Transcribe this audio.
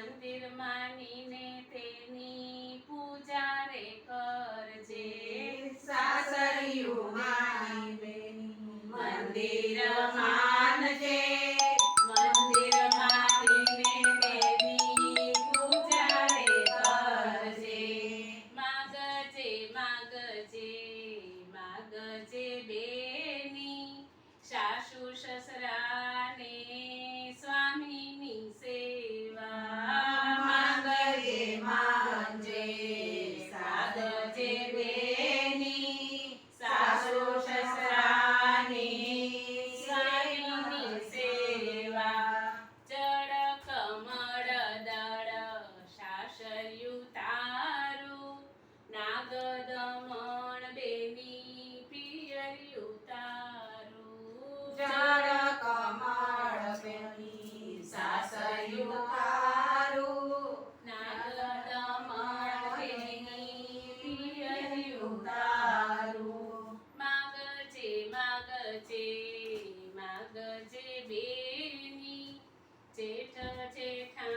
મંદિર માનીને તેની પૂજા રે કરજે. સાસરિયું માનીને મંદિર માનજે. મંદિર માનીને તેની પૂજા રે કરજે. માગજે માગજે માગજે બેની. સાસુ સસરા వేణి చేట చేఠా